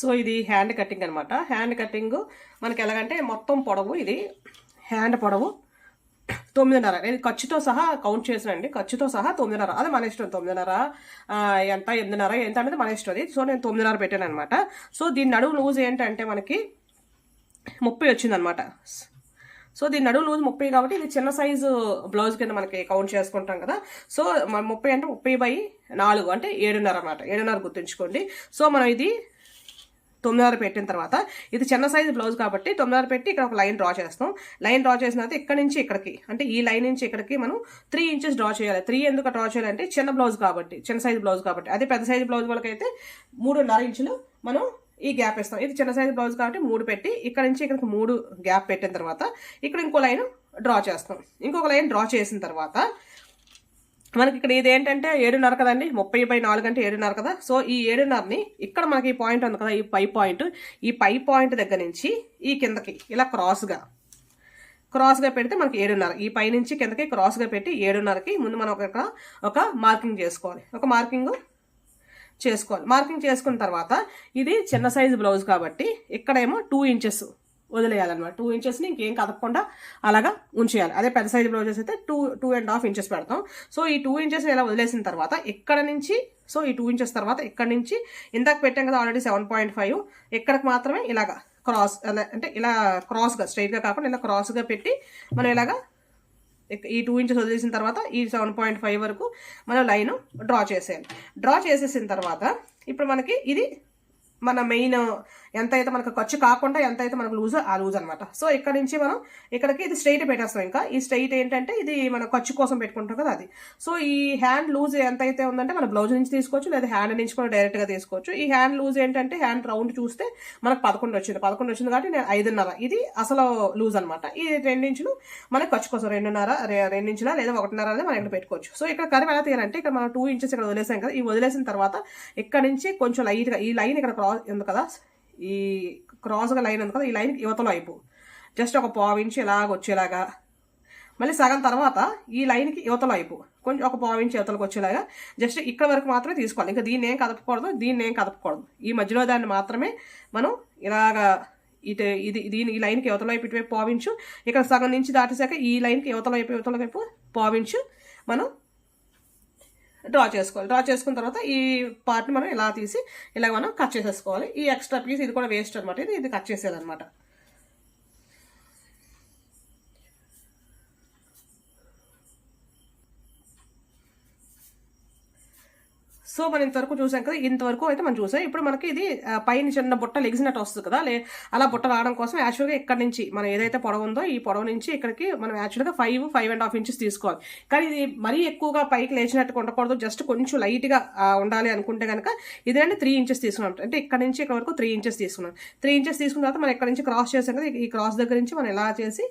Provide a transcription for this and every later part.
So ఇది hand cutting అనమాట hand cutting మనకి ఎలాగంటే మొత్తం పొడవు ఇది. హ్యాండ్ పొడవు తొమ్మిదిన్నర. నేను ఖర్చుతో సహా కౌంట్ చేసానండి. ఖర్చుతో సహా తొమ్మిదిన్నర. అదే మన ఇష్టం. తొమ్మిదిన్నర ఎంత? ఎనిమిదిన్నర ఎంత అనేది మన ఇష్టం అది. సో నేను తొమ్మిదిన్నర పెట్టాను అనమాట సో దీని నడువు లూజ్ ఏంటంటే మనకి ముప్పై వచ్చిందనమాట సో దీని నడువు లూజ్ ముప్పై కాబట్టి ఇది చిన్న సైజు బ్లౌజ్ కింద మనకి కౌంట్ చేసుకుంటాం కదా. సో ముప్పై అంటే ముప్పై బై నాలుగు అంటే ఏడున్నర అనమాట ఏడున్నర గుర్తుంచుకోండి. సో మనం ఇది తొమ్మిదిన్నర పెట్టిన తర్వాత ఇది చిన్న సైజు బ్లౌజ్ కాబట్టి తొమ్మిదిన్నర పెట్టి ఇక్కడ ఒక లైన్ డ్రా చేస్తాం. లైన్ డ్రా చేసిన తర్వాత ఇక్కడ నుంచి ఇక్కడికి అంటే ఈ లైన్ నుంచి ఇక్కడికి మనం త్రీ ఇంచెస్ డ్రా చేయాలి. త్రీ ఎందుకు డ్రా చేయాలంటే చిన్న బ్లౌజ్ కాబట్టి చిన్న సైజు బ్లౌజ్ కాబట్టి. అదే పెద్ద సైజు బ్లౌజ్ వాళ్ళకైతే మూడున్నర ఇంచులు మనం ఈ గ్యాప్ ఇస్తాం. ఇది చిన్న సైజు బ్లౌజ్ కాబట్టి మూడు పెట్టి ఇక్కడ నుంచి ఇక్కడికి మూడు గ్యాప్ పెట్టిన తర్వాత ఇక్కడ ఇంకో లైన్ డ్రా చేస్తాం. ఇంకొక లైన్ డ్రా చేసిన తర్వాత మనకి ఇక్కడ ఇది ఏంటంటే ఏడున్నర కదండి? ముప్పై బై నాలుగు అంటే ఏడున్నర కదా? సో ఈ ఏడున్నరని ఇక్కడ మనకి ఈ పాయింట్ ఉంది కదా ఈ పై పాయింట్. ఈ పై పాయింట్ దగ్గర నుంచి ఈ కిందకి ఇలా క్రాస్గా. క్రాస్గా పెడితే మనకి ఏడున్నర. ఈ పై నుంచి కిందకి క్రాస్గా పెట్టి ఏడున్నరకి ముందు మనం ఒక ఒక మార్కింగ్ చేసుకోవాలి. ఒక మార్కింగ్ చేసుకోవాలి. మార్కింగ్ చేసుకున్న తర్వాత ఇది చిన్న సైజు బ్లౌజ్ కాబట్టి ఇక్కడేమో టూ ఇంచెస్ వదిలేయాలన్నమాట. టూ ఇంచెస్ని ఇంకేం కదపకుండా అలాగా ఉంచేయాలి. అదే పెద్ద సైజ్ బ్లౌజెస్ అయితే two two and half inches పెడతాం. సో ఈ టూ ఇంచెస్ని ఇలా వదిలేసిన తర్వాత ఇక్కడ నుంచి సో ఈ టూ ఇంచెస్ తర్వాత ఇక్కడ నుంచి ఇందాక పెట్టాం కదా ఆల్రెడీ సెవెన్ పాయింట్ ఫైవ్ ఇక్కడికి మాత్రమే ఇలాగా క్రాస్ అలా అంటే ఇలా క్రాస్గా స్ట్రైట్గా కాకుండా ఇలా క్రాస్గా పెట్టి మనం ఇలాగా ఈ టూ ఇంచెస్ వదిలేసిన తర్వాత ఈ సెవెన్ పాయింట్ ఫైవ్ వరకు మనం లైన్ డ్రా చేసేయాలి. డ్రా చేసేసిన తర్వాత ఇప్పుడు మనకి ఇది మన మెయిన్ ఎంత అయితే మనకు ఖర్చు కాకుండా ఎంత అయితే మనకు లూజ్ ఆ లూజ్ అనమాట సో ఇక్కడ నుంచి మనం ఇక్కడికి ఇది స్ట్రైట్ పెట్టేస్తాం ఇంకా. ఈ స్ట్రైట్ ఏంటంటే ఇది మన ఖర్చు కోసం పెట్టుకుంటాం కదా అది. సో ఈ హ్యాండ్ లూజ్ ఎంత అయితే ఉందంటే మన బ్లౌజ్ నుంచి తీసుకోవచ్చు లేదా హ్యాండ్ నుంచి కూడా డైరెక్ట్గా తీసుకోవచ్చు. ఈ హ్యాండ్ లూజ్ ఏంటంటే హ్యాండ్ రౌండ్ చూస్తే మనకు పదకొండు వచ్చింది. పదకొండు వచ్చింది కాబట్టి నేను ఐదున్నర. ఇది అసలు లూజ్ అనమాట ఈ రెండించులు మనకు ఖర్చు కోసం రెండున్నర రె- రెండించుల లేదా ఒకటిన్నర అనేది మనం ఇక్కడ పెట్టుకోవచ్చు. సో ఇక్కడ కర్వ్ ఎలా తీయాలంటే ఇక్కడ మనం టూ ఇంచెస్ ఇక్కడ వదిలేసాం కదా ఈ వదిలేసిన తర్వాత ఇక్కడ నుంచి కొంచెం లైట్గా ఈ లైన్ ఇక్కడ క్రాస్ ఉంది కదా? ఈ క్రాస్గా లైన్ ఉంది కదా? ఈ లైన్ యువతలో వైపు జస్ట్ ఒక పావు ఇంచు ఇలాగ వచ్చేలాగా. మళ్ళీ సగం తర్వాత ఈ లైన్కి యువతల వైపు కొంచెం ఒక పావు ఇంచు యువతలకు వచ్చేలాగా. జస్ట్ ఇక్కడ వరకు మాత్రమే తీసుకోవాలి. ఇంకా దీన్ని ఏం కదపకూడదు దీన్ని ఏం కదపకూడదు. ఈ మధ్యలో దాన్ని మాత్రమే మనం ఇలాగా ఇటు ఇది దీని ఈ లైన్కి యువతల వైపు ఇటువైపు పావించు ఇక్కడ సగం నుంచి దాటేసాక ఈ లైన్కి యువతల వైపు యువతల వైపు పావించు మనం డ్రా చేసుకోవాలి. డ్రా చేసుకున్న తర్వాత ఈ పార్ట్ని మనం ఇలా తీసి ఇలా మనం కట్ చేసేసుకోవాలి. ఈ ఎక్స్ట్రా పీస్ ఇది కూడా వేస్ట్ అనమాట. ఇది ఇది కట్ చేసేయాలన్నమాట సో మనం ఇంతవరకు చూసాం కదా ఇంతవరకు అయితే మనం చూసాం. ఇప్పుడు మనకి ఇది పైన చిన్న బుట్ట లెగిసినట్టు వస్తుంది కదా లే అలా బుట్ట రావడం కోసం యాక్చువల్గా ఇక్కడ నుంచి మనం ఏదైతే పొడవు ఉందో ఈ పొడవు నుంచి ఇక్కడికి మనం యాక్చువల్గా five five and half inches తీసుకోవాలి. కానీ ఇది మరీ ఎక్కువగా పైకి లేచినట్టు ఉండకూడదు జస్ట్ కొంచెం లైట్గా ఉండాలి అనుకుంటే కనుక ఇదేంటి త్రీ ఇంచెస్ తీసుకున్నాం. అంటే ఇక్కడ నుంచి ఇక్కడ వరకు త్రీ ఇంచెస్ తీసుకున్నాం. త్రీ ఇంచెస్ తీసుకున్న తర్వాత మనం ఇక్కడ నుంచి క్రాస్ చేసాం కదా ఈ క్రాస్ దగ్గర నుంచి మనం ఎలా చేసి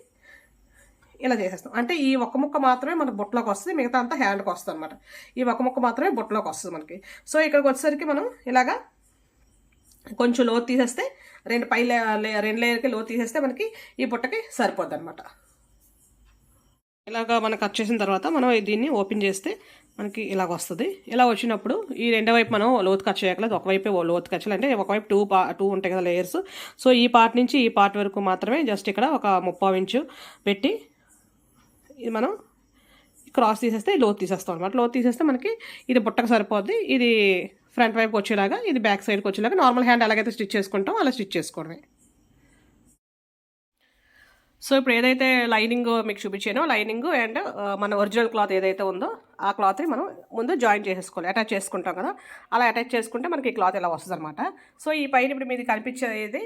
ఇలా చేసేస్తాం. అంటే ఈ ఒక్క ముక్క మాత్రమే మన బుట్టలోకి వస్తుంది మిగతా అంతా హ్యాండ్కి వస్తుంది అనమాట ఈ ఒక్క ముక్క మాత్రమే బుట్టలోకి వస్తుంది మనకి. సో ఇక్కడికి వచ్చేసరికి మనం ఇలాగా కొంచెం లోతు తీసేస్తే రెండు పై రెండు లేయర్కి లోతు తీసేస్తే మనకి ఈ బుట్టకి సరిపోద్ది అనమాట ఇలాగా మనం కట్ చేసిన తర్వాత మనం దీన్ని ఓపెన్ చేస్తే మనకి ఇలాగ వస్తుంది. ఇలా వచ్చినప్పుడు ఈ రెండో వైపు మనం లోతు కట్ చేయగలదు ఒకవైపే లోతు కట్ చేయాలి. అంటే ఒకవైపు టూ పా టూ ఉంటాయి కదా లేయర్స్ సో ఈ పార్ట్ నుంచి ఈ పార్ట్ వరకు మాత్రమే జస్ట్ ఇక్కడ ఒక ముప్పావు ఇంచు పెట్టి ఇది మనం క్రాస్ తీసేస్తే లోతు తీసేస్తాం అనమాట లోతు తీసేస్తే మనకి ఇది బుట్టకు సరిపోద్ది. ఇది ఫ్రంట్ వైపు వచ్చేలాగా ఇది బ్యాక్ సైడ్కి వచ్చేలాగా నార్మల్ హ్యాండ్ ఎలాగైతే స్టిచ్ చేసుకుంటాం అలా స్టిచ్ చేసుకోవడమే. సో ఇప్పుడు ఏదైతే లైనింగ్ మీకు చూపించానో లైనింగ్ అండ్ uh, మన ఒరిజినల్ క్లాత్ ఏదైతే ఉందో ఆ క్లాత్ని మనం ముందు జాయిన్ చేసేసుకోవాలి. అటాచ్ చేసుకుంటాం కదా. అలా అటాచ్ చేసుకుంటే మనకి ఈ క్లాత్ ఇలా వస్తుంది అనమాట సో ఈ పైన ఇప్పుడు మీది కనిపించేది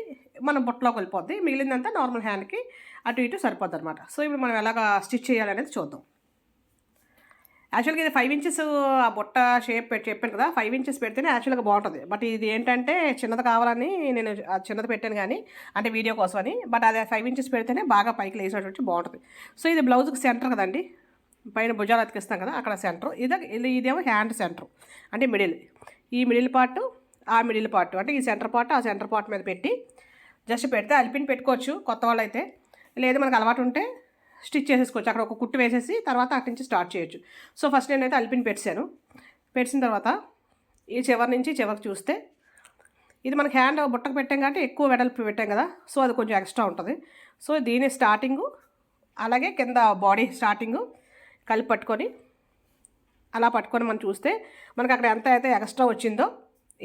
మన బుట్టలోకి వెళ్ళిపోద్ది. మిగిలిందంతా నార్మల్ హ్యాండ్కి అటు ఇటు సరిపోద్ది అనమాట సో ఇప్పుడు మనం ఎలాగ స్టిచ్ చేయాలనేది చూద్దాం. యాక్చువల్గా ఇది ఫైవ్ ఇంచెస్ ఆ బుట్ట షేప్ పెట్టి చెప్పాను కదా ఫైవ్ ఇంచెస్ పెడితేనే యాక్చువల్గా బాగుంటుంది. బట్ ఇది ఏంటంటే చిన్నది కావాలని నేను చిన్నది పెట్టాను కానీ అంటే వీడియో కోసమని బట్ అది ఫైవ్ ఇంచెస్ పెడితేనే బాగా పైకి లేచినటువంటి బాగుంటుంది. సో ఇది బ్లౌజ్కి సెంటర్ కదండి పైన భుజాలు అతికిస్తాం కదా అక్కడ సెంటర్ ఇది ఇదేమో హ్యాండ్ సెంటర్ అంటే మిడిల్ ఈ మిడిల్ పార్ట్ ఆ మిడిల్ పార్ట్ అంటే ఈ సెంటర్ పార్ట్ ఆ సెంటర్ పార్ట్ మీద పెట్టి జస్ట్ పెడితే అలిపిన్ పెట్టుకోవచ్చు కొత్త వాళ్ళు అయితే లేదు మనకు అలవాటు ఉంటే స్టిచ్ చేసేసుకోవచ్చు. అక్కడ ఒక కుట్టు వేసేసి తర్వాత అటు నుంచి స్టార్ట్ చేయొచ్చు. సో ఫస్ట్ నేనైతే అల్పిన్ పెట్టాను పెట్టిన తర్వాత ఈ చివరి నుంచి చివరికి చూస్తే ఇది మనకి హ్యాండ్ బుట్టకు పెట్టాం కాబట్టి ఎక్కువ వెడల్పు పెట్టాం కదా సో అది కొంచెం ఎక్స్ట్రా ఉంటుంది. సో దీని స్టార్టింగు అలాగే కింద బాడీ స్టార్టింగు కలిపి పట్టుకొని అలా పట్టుకొని మనం చూస్తే మనకు అక్కడ ఎంత అయితే ఎక్స్ట్రా వచ్చిందో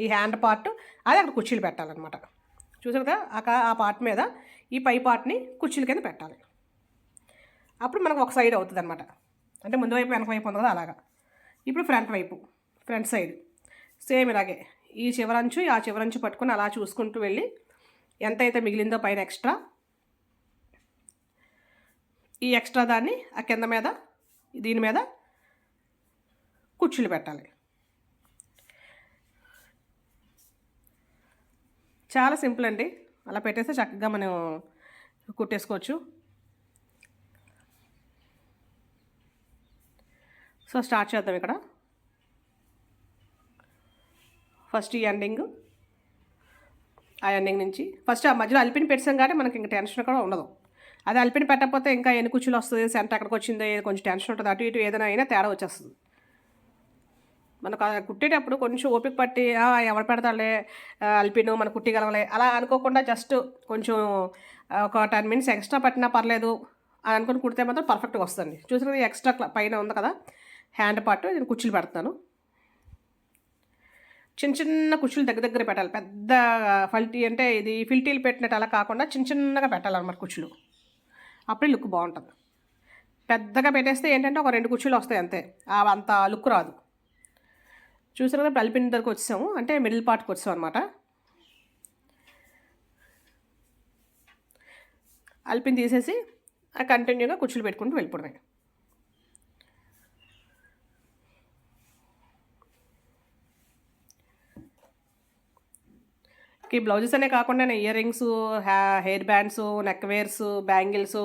ఈ హ్యాండ్ పార్ట్ అది అక్కడ కుర్చీలు పెట్టాలన్నమాట. చూసారు కదా ఆ పార్ట్ మీద ఈ పై పార్ట్ని కుర్చీల కింద పెట్టాలి. అప్పుడు మనకు ఒక సైడ్ అవుతుంది అనమాట అంటే ముందు వైపు వెనక వైపు ఉంది కదా అలాగా. ఇప్పుడు ఫ్రంట్ వైపు ఫ్రంట్ సైడ్. సేమ్ ఇలాగే. ఈ చివరంచు ఆ చివరంచు పట్టుకొని అలా చూసుకుంటూ వెళ్ళి ఎంత అయితే మిగిలిందో పైన ఎక్స్ట్రా ఈ ఎక్స్ట్రా దాన్ని ఆ కింద మీద దీని మీద కుర్చీలు పెట్టాలి. చాలా సింపుల్ అండి. అలా పెట్టేస్తే చక్కగా మనం కుట్టేసుకోవచ్చు. సో స్టార్ట్ చేద్దాం ఇక్కడ. ఫస్ట్ ఈ ఎండింగ్ ఆ ఎండింగ్ నుంచి. ఫస్ట్ ఆ మధ్యలో అల్పిని పెట్టాం కానీ మనకి ఇంకా టెన్షన్ కూడా ఉండదు. అది అల్పిని పెట్టకపోతే ఇంకా ఎన్ని కుచ్చులు వస్తుంది సెంటర్ ఎక్కడికి వచ్చిందో కొంచెం టెన్షన్ ఉంటుంది అటు ఇటు ఏదైనా అయినా తేడా వచ్చేస్తుంది. మనకు కుట్టేటప్పుడు కొంచెం ఓపిక పట్టి ఎవరు పెడతాలే అల్పిను మనం కుట్టిగలగలే అలా అనుకోకుండా జస్ట్ కొంచెం ఒక టెన్ మినిట్స్ ఎక్స్ట్రా పట్టినా పర్లేదు అని అనుకుని కుడితే మాత్రం పర్ఫెక్ట్గా వస్తుంది చూసిన ఎక్స్ట్రా పైన ఉంది కదా హ్యాండ్ పార్ట్ నేను కుర్చీలు పెడతాను చిన్న చిన్న కుర్చీలు దగ్గర దగ్గర పెట్టాలి. పెద్ద ఫల్టీ అంటే ఇది ఫిల్టీలు పెట్టినట్టు అలా కాకుండా చిన్న చిన్నగా పెట్టాలన్నమాట కుర్చీలు. అప్పుడే లుక్ బాగుంటుంది. పెద్దగా పెట్టేస్తే ఏంటంటే ఒక రెండు కుర్చీలు వస్తాయి అంతే. అంత లుక్ రాదు. చూసారు కదా అలిపిన దగ్గరకు వచ్చాము అంటే మిడిల్ పార్ట్కి వచ్చాం అనమాట అల్పిన్ తీసేసి ఆ కంటిన్యూగా కుర్చీలు పెట్టుకుంటూ వెళ్ళిపోవడమే. ఈ బ్లౌజెస్ అనే కాకుండా నేను ఇయర్ రింగ్స్ హ్యా hair bands neck wears bangles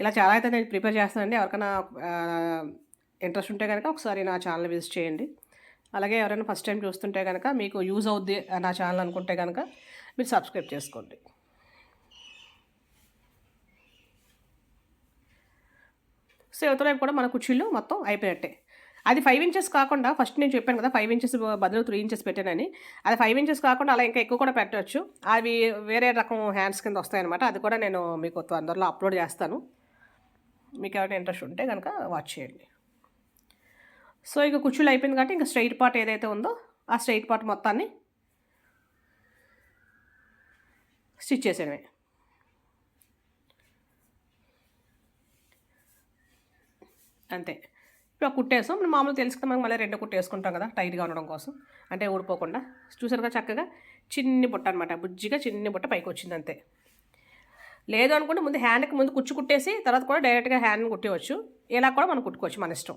ఇలా చాలా అయితే నేను ప్రిపేర్ చేస్తానండి. ఎవరికైనా ఇంట్రెస్ట్ ఉంటే కనుక ఒకసారి నా ఛానల్ విజిట్ చేయండి. అలాగే ఎవరైనా ఫస్ట్ టైం చూస్తుంటే కనుక మీకు యూజ్ అవుద్ది నా ఛానల్ అనుకుంటే కనుక మీరు సబ్స్క్రైబ్ చేసుకోండి. సో యువతల కూడా మన కుర్చీలు మొత్తం అయిపోయినట్టే. అది ఫైవ్ ఇంచెస్ కాకుండా ఫస్ట్ నేను చెప్పాను కదా ఫైవ్ ఇంచెస్ బదులు త్రీ ఇంచెస్ పెట్టానని. అది ఫైవ్ ఇంచెస్ కాకుండా అలా ఇంకా ఎక్కువ కూడా పెట్టవచ్చు. అవి వేరే రకం హ్యాండ్స్ కింద వస్తాయన్నమాట. అది కూడా నేను మీకు తొందరలో అప్లోడ్ చేస్తాను. మీకు ఎవరైనా ఇంట్రెస్ట్ ఉంటే కనుక వాచ్ చేయండి. సో ఇక కుచ్చులు అయిపోయింది కాబట్టి ఇంకా స్ట్రైట్ పార్ట్ ఏదైతే ఉందో ఆ స్ట్రైట్ పార్ట్ మొత్తాన్ని స్టిచ్ చేసేయడమే. అంతే. ఇప్పుడు ఆ కుట్టేసాం మనం మామూలు తెలుసుకుంటే మనం మళ్ళీ రెండు కుట్టు వేసుకుంటాం కదా టైట్గా ఉండడం కోసం. అంటే ఊడిపోకుండా. చూసారుగా కదా చక్కగా చిన్ని బుట్ట అనమాట బుజ్జిగా చిన్ని బుట్ట పైకి వచ్చింది అంతే. లేదు అనుకుంటే ముందు హ్యాండ్కి ముందు కుచ్చు కుట్టేసి తర్వాత కూడా డైరెక్ట్గా హ్యాండ్ని కుట్టేవచ్చు ఇలా కూడా మనం కుట్టుకోవచ్చు మన ఇష్టం.